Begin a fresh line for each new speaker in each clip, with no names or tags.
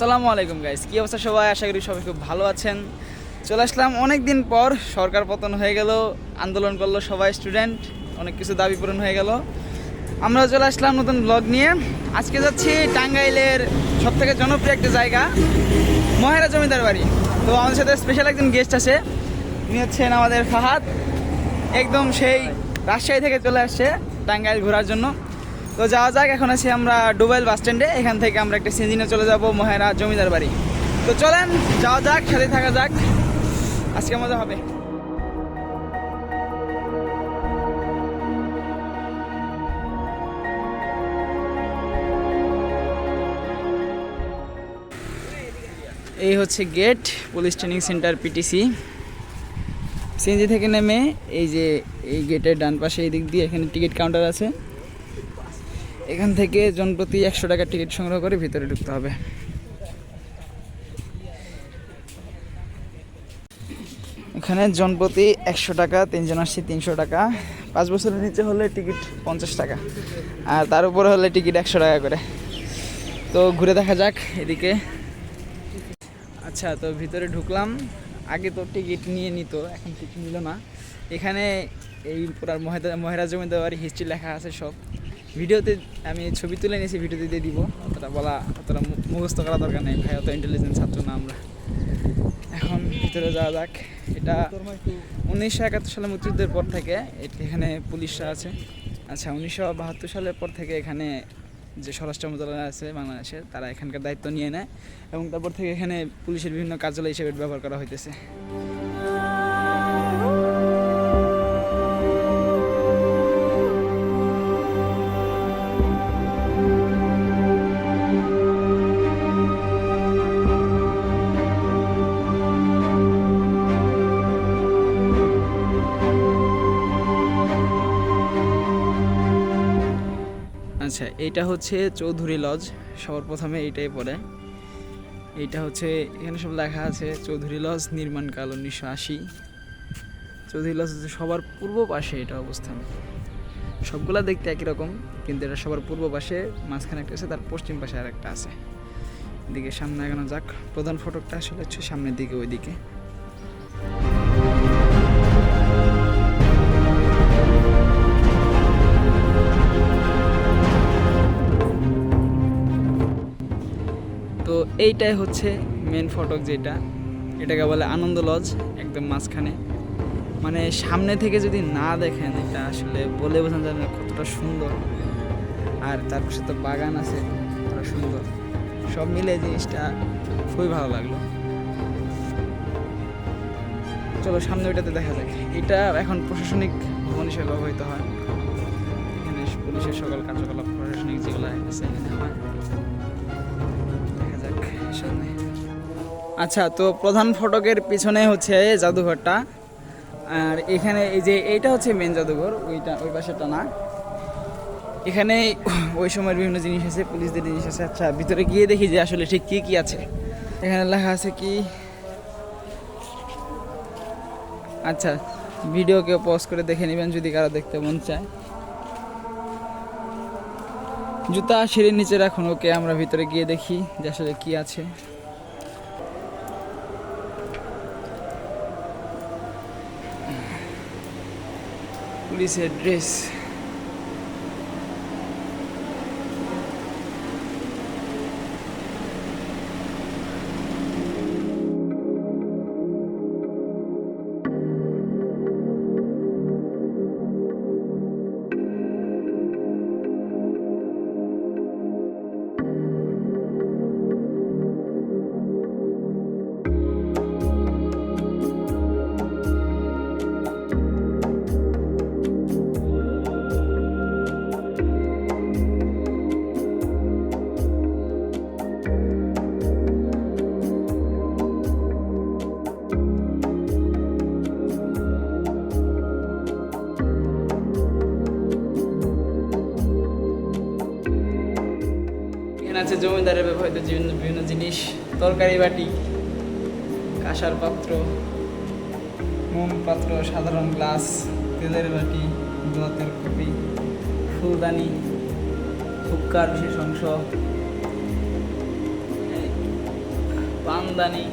আসসালামু আলাইকুম গাইস কী অবস্থা সবাই? আশা করি সবাই খুব ভালো আছেন। চলে আসলাম অনেক দিন পর সরকার পতন হয়ে গেল, আন্দোলন করল সবাই স্টুডেন্ট অনেক কিছু দাবি পূরণ হয়ে গেল। আমরা চলে আসলাম নতুন ব্লগ নিয়ে। আজকে যাচ্ছি টাঙ্গাইলের সব থেকে জনপ্রিয় একটা জায়গা, মহেরা জমিদার বাড়ি। তো আমাদের সাথে স্পেশাল একজন গেস্ট আছে। উনি হচ্ছেন আমাদের ফাহাদ। একদম সেই রাজশাহী থেকে চলে আসছে টাঙ্গাইল ঘোরার জন্য। তো যাওয়া যাক, এখন আছি আমরা ডুবাইল বাস স্ট্যান্ডে। এখান থেকে আমরা একটা সিঞ্জিনে চলে যাব, মহেরা জমিদার বাড়ি। তো চলেন, যাওয়া যাক, সাথে থাকা যাক। আজকে মজা হবে। এই হচ্ছে gate, police training centre, PTC. CNG থেকে নেমে, এই যে এই গেটের ডান পাশে, এই দিক দিয়ে এখানে টিকিট কাউন্টার আছে। এখান থেকে জনপ্রতি একশো টাকার টিকিট সংগ্রহ করে ভিতরে ঢুকতে হবে। এখানে জনপ্রতি একশো টাকা, তিনজন আসছে তিনশো টাকা। পাঁচ বছরের নিচে হলে টিকিট পঞ্চাশ টাকা, আর তার উপরে হলে টিকিট একশো টাকা করে। তো ঘুরে দেখা যাক এদিকে। আচ্ছা তো ভিতরে ঢুকলাম। আগে তো টিকিট নিয়ে নিত, এখন টিকিট নিল না। এখানে এই পুরার মহেরাজ জমিদার হিস্ট্রি লেখা আছে সব। ভিডিওতে আমি ছবি তুলে নিয়েছি, ভিডিওতে দিয়ে দিব। অতটা বলা, অতটা মুখস্থ করা দরকার নেই। ভাই, অত ইন্টেলিজেন্ট ছাত্র না আমরা। এখন ভিতরে যাওয়া যাক। এটা উনিশশো একাত্তর সালে মুক্তিযুদ্ধের পর থেকে এখানে পুলিশরা আছে। আচ্ছা উনিশশো বাহাত্তর সালের পর থেকে এখানে যে স্বরাষ্ট্র মন্ত্রণালয় আছে বাংলাদেশের তারা এখানকার দায়িত্ব নিয়ে নেয় এবং তারপর থেকে এখানে পুলিশের বিভিন্ন কার্যালয় হিসেবে ব্যবহার করা হইতেছে। আচ্ছা এইটা হচ্ছে চৌধুরী লজ সবার প্রথমে এইটাই পড়ে। এইটা হচ্ছে, এখানে সব লেখা আছে, চৌধুরী লজ নির্মাণকাল উনিশশো আশি। চৌধুরী লজ হচ্ছে সবার পূর্ব পাশে এটা অবস্থান। সবগুলা দেখতে একই রকম, কিন্তু এটা সবার পূর্ব পাশে, মাঝখানে একটা আছে, তার পশ্চিম পাশে আর একটা আছে। এদিকে সামনে এগানো যাক, প্রধান ফটকটা আসলে হচ্ছে সামনের দিকে, ওইদিকে। তো এইটাই হচ্ছে মেন ফটক যেটা। এটাকে বলে আনন্দ লজ একদম মাঝখানে। মানে সামনে থেকে যদি না দেখেন, এটা আসলে বলে বোঝানো যাবে না কতটা সুন্দর। আর তার পাশে তো বাগান আছে, কতটা সুন্দর। সব মিলে জিনিসটা খুবই ভালো লাগল। চলো সামনে ওইটাতে দেখা যাক। এটা এখন প্রশাসনিক ভবন হিসেবে ব্যবহৃত হয়। এখানে পুলিশের সকল কার্যকলাপ প্রশাসনিক যেগুলো আছে এখানে হয়। সামনে। আচ্ছা তো প্রধান ফটকের পিছনে হচ্ছে জাদুঘরটা। আর এখানে এই যে এইটা হচ্ছে মেন জাদুঘর, ওইটা, ওই পাশেটা না। এখানে ওই সময়ের বিভিন্ন জিনিস আছে, পুলিশদের জিনিস আছে। আচ্ছা ভিতরে গিয়ে দেখি যে আসলে ঠিক কী কী আছে। এখানে লেখা আছে কি? আচ্ছা ভিডিও কেউ পজ করে দেখে নেবেন যদি কারও দেখতে মন চায়। জুতা সিঁড়ির নিচে রাখুন, ওকে আমরা ভিতরে গিয়ে দেখি যে আসলে কি আছে। পুলিশের ড্রেস। আছে জমিদারের ব্যবহৃত বিভিন্ন বিভিন্ন জিনিস তরকারি বাটি কাঁসার পাত্র মোম পাত্র সাধারণ গ্লাস তেলের বাটি দোয়াতের কপি ফুলদানি হুক্কার বিশেষ অংশ পানদানি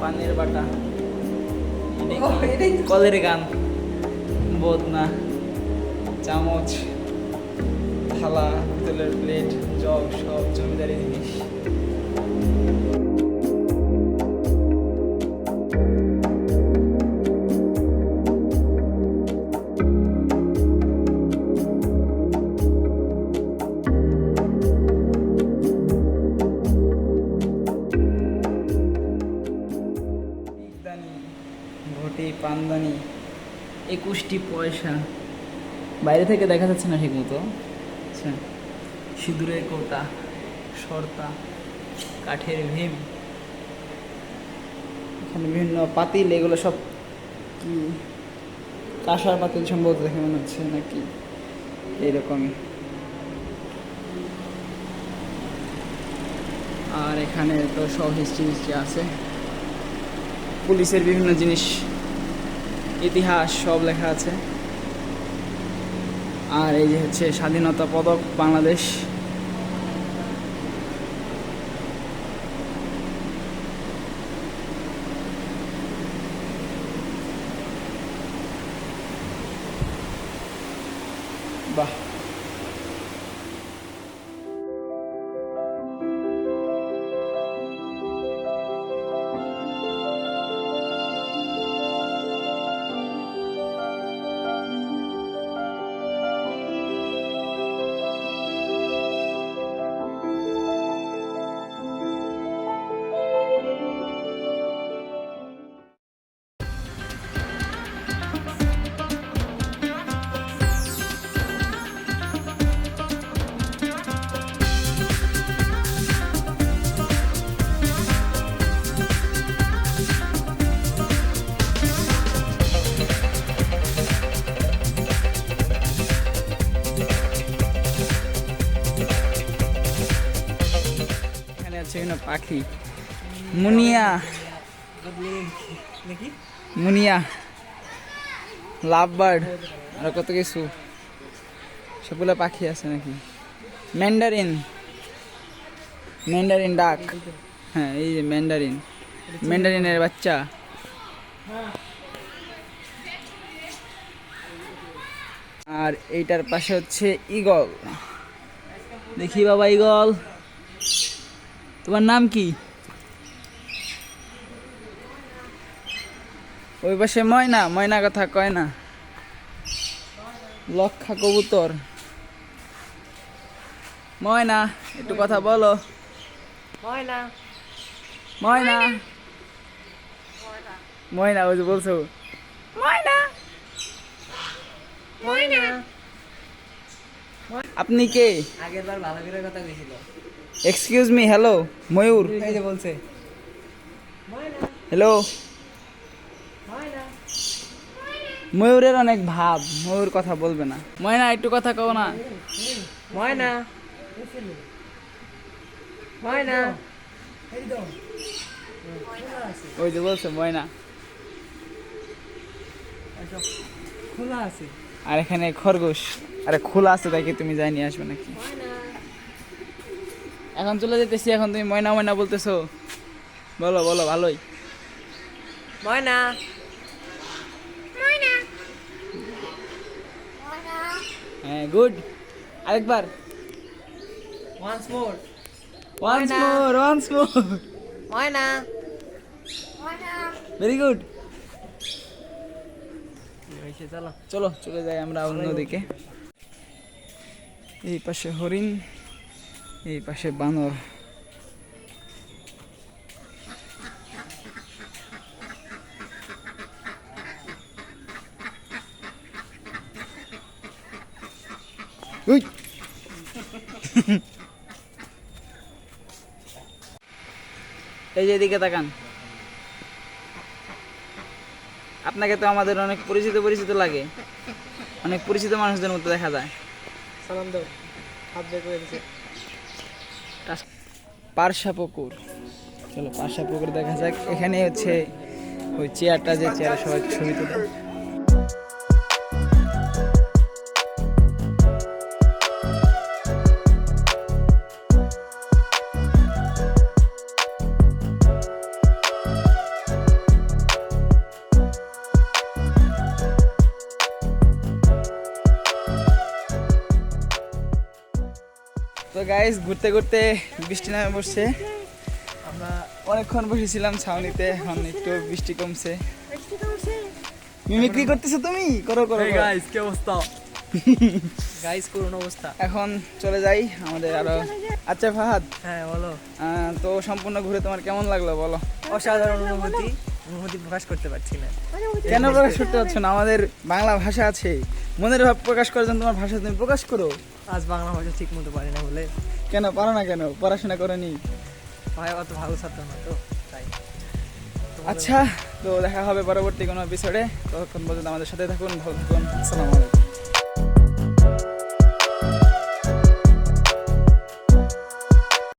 পানের বাটা কলের গান বদনা চামচ থালা, তেলের প্লেট, জগ, সব জমিদারি জিনিস। একুশটি পয়সা। বাইরে থেকে দেখা যাচ্ছে না ঠিক মতো আচ্ছা সিঁদুরের কোটা সর্তা কাঠের ভীম। এখানে বিভিন্ন পাতিল, এগুলো সব কি? কাঁসার পাতিল সম্ভবত দেখে মনে হচ্ছে নাকি? এইরকমই। আর এখানে তো সব হিস্ট্রি হিস্ট্রি আছে। পুলিশের বিভিন্ন জিনিস, ইতিহাস সব লেখা আছে। আর এই যে হচ্ছে স্বাধীনতা পদক বাংলাদেশ। বাহ। পাখি। মুনিয়া। মুনিয়া। লাভ বার্ড আর কত কিছু। সবগুলো পাখি আছে নাকি? ম্যান্ডারিন। ম্যান্ডারিন ডাক। হ্যাঁ এই যে ম্যান্ডারিন। ম্যান্ডারিনের বাচ্চা। আর এইটার পাশে হচ্ছে ইগল দেখি বাবা ইগল তোমার নাম কি? ওই পাশে ময়না ময়না কথা কয় না। লক্ষা কবুতর। ময়না একটু কথা বলো।
ময়না।
ময়না। ময়না ওই যে বলছো। ময়না।
ময়না।
আপনি কে?
আগের বার ভালো করে কথা কইছিল।
এক্সকিউজ মি হ্যালো ময়ূর।
এই যে বলছে।
হ্যালো ময়ূরের অনেক ভাব ময়ূর কথা বলবে না। ময়না একটু কথা কও না।
ময়না। ময়না।
ওই যে বলছে ময়না।
খোলা আছে।
আর এখানে খরগোশ। আরে খোলা আছে তাই কি তুমি যাই নিয়ে আসবে নাকি? এখন চলে যেতেছি এখন তুমি ময়না ময়না বলতেছো। বলো বলো ভালোই।
ময়না।
হ্যাঁ গুড। আরেকবার।
Once more
once. More once more
ময়না।
ভেরি গুড
চলো
চলে যাই আমরা অন্যদিকে। এই পাশে হরিণ। এই পাশে বানর! এই যে এদিকে তাকান। আপনাকে তো আমাদের অনেক পরিচিত পরিচিত লাগে। অনেক পরিচিত মানুষদের মতো দেখা যায়।
সালাম দাও হাত বের করে
পারসা পুকুর। চলো পার্শা পুকুর দেখা যাক। এখানে হচ্ছে ওই চেয়ারটা যে চেয়ারে সবাই ছবি তোলে। গাইস ঘুরতে ঘুরতে বৃষ্টি নামে পড়ছে। আমরা অনেকক্ষণ বসেছিলাম ছাউনিতে এখন একটু বৃষ্টি কমছে। মিমিক্রি করতেছো তুমি? করো করো করো।
গাইস কি অবস্থা? গাইস করুন অবস্থা।
এখন চলে যাই আমাদের আরও। আচ্ছা ফাহাদ।
হ্যাঁ বলো।
তো সম্পূর্ণ ঘুরে তোমার কেমন লাগল বলো?
অসাধারণ অনুভূতি। অনুভূতি প্রকাশ করতে পারছি না।
কেন প্রকাশ করতে পারছ না? আমাদের বাংলা ভাষা আছে। মনের ভাব প্রকাশ করার জন্য তোমার ভাষা তুমি প্রকাশ করো।
আজ বাংলা ভাষা ঠিক মতো পারি না বলে।
কেন? পারো না কেন? পড়াশোনা করনি?
ভাই অত ভালো ছাত্র না তো তাই।
আচ্ছা তো দেখা হবে পরবর্তী কোনো এপিসোডে ততক্ষণ পর্যন্ত আমাদের সাথে থাকুন ভালো থাকুন। আসসালামু আলাইকুম।